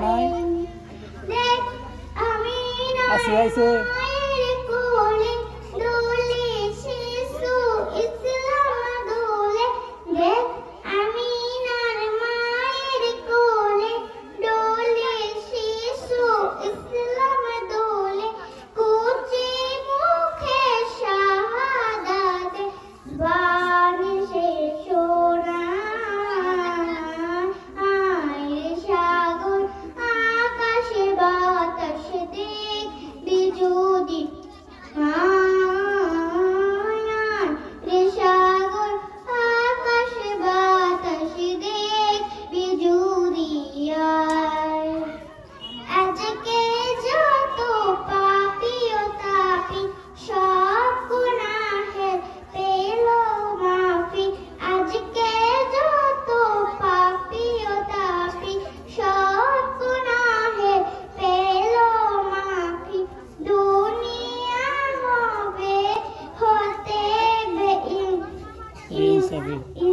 নাই আসি আইছে 一